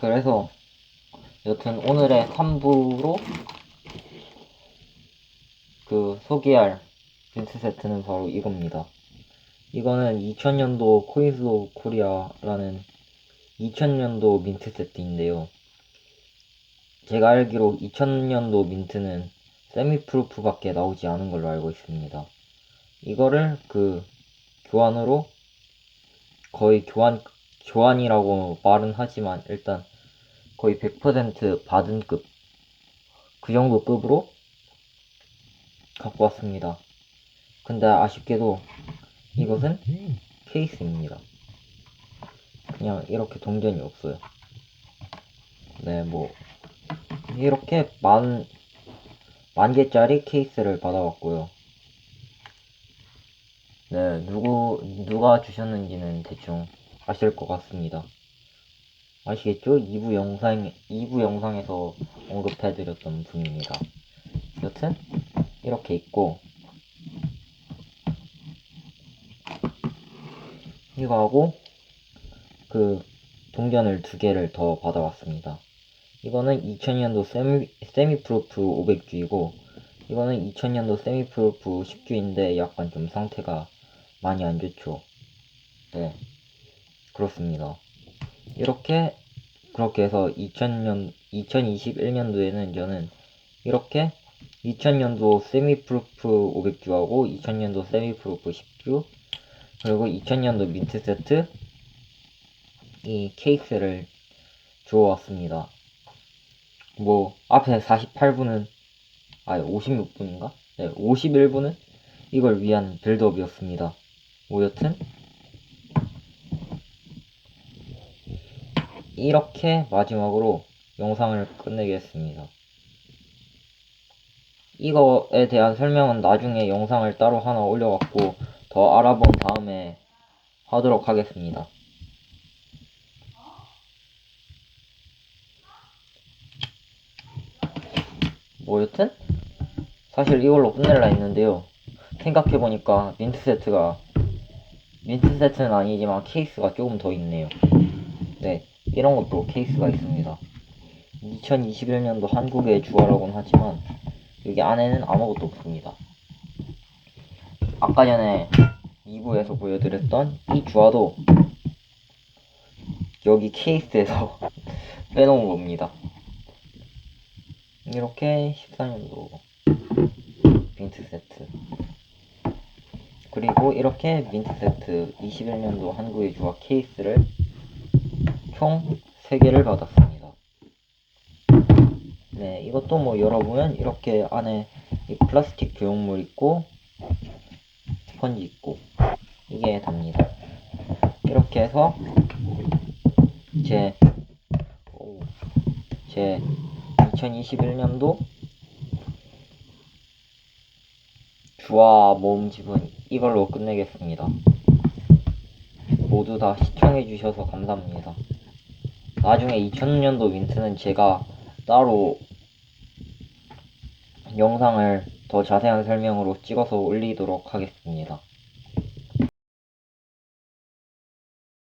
그래서 여튼 오늘의 3부로 그 소개할 민트 세트는 바로 이겁니다. 이거는 2000년도 코인스 오브 코리아라는 2000년도 민트 세트인데요. 제가 알기로 2000년도 민트는 세미 프루프 밖에 나오지 않은 걸로 알고 있습니다. 이거를 그 교환으로 거의 교환 교환이라고 말은 하지만 일단 거의 100% 받은 급 그 정도 급으로 갖고 왔습니다. 근데 아쉽게도 이것은 케이스입니다. 그냥 이렇게 동전이 없어요. 네, 뭐 이렇게 만, 만 개짜리 케이스를 받아왔고요. 네, 누구, 누가 주셨는지는 대충 아실 것 같습니다. 아시겠죠? 2부 영상, 2부 영상에서 언급해드렸던 분입니다. 여튼, 이렇게 있고, 이거 하고, 그, 동전을 두 개를 더 받아왔습니다. 이거는 2000년도 세미, 세미프루프 500주이고, 이거는 2000년도 세미프루프 10주인데 약간 좀 상태가 많이 안 좋죠. 네. 그렇습니다. 이렇게, 그렇게 해서 2000년, 2021년도에는 저는 이렇게 2000년도 세미프루프 500주하고 2000년도 세미프루프 10주, 그리고 2000년도 민트 세트, 이 케이스를 주워왔습니다. 뭐, 앞에 48분은, 아니, 56분인가? 네, 51분은 이걸 위한 빌드업이었습니다. 뭐, 여튼, 이렇게 마지막으로 영상을 끝내겠습니다. 이거에 대한 설명은 나중에 영상을 따로 하나 올려갖고 더 알아본 다음에 하도록 하겠습니다. 뭐 여튼 사실 이걸로 끝낼라 했는데요. 생각해보니까 민트 세트가 민트 세트는 아니지만 케이스가 조금 더 있네요. 네, 이런 것도 케이스가 있습니다. 2021년도 한국의 주화라고는 하지만 여기 안에는 아무것도 없습니다. 아까 전에 2부에서 보여드렸던 이 주화도 여기 케이스에서 빼놓은 겁니다. 이렇게 14년도 민트 세트 그리고 이렇게 민트 세트 21년도 한국의 주화 케이스를 총 3개를 받았습니다. 네, 이것도 뭐 열어보면 이렇게 안에 이 플라스틱 교용물 있고 스펀지 있고 이게 답니다. 이렇게 해서 제, 오, 제 2021년도 주화 모음집은 이걸로 끝내겠습니다. 모두 다 시청해주셔서 감사합니다. 나중에 2000년도 윈트는 제가 따로 영상을 더 자세한 설명으로 찍어서 올리도록 하겠습니다.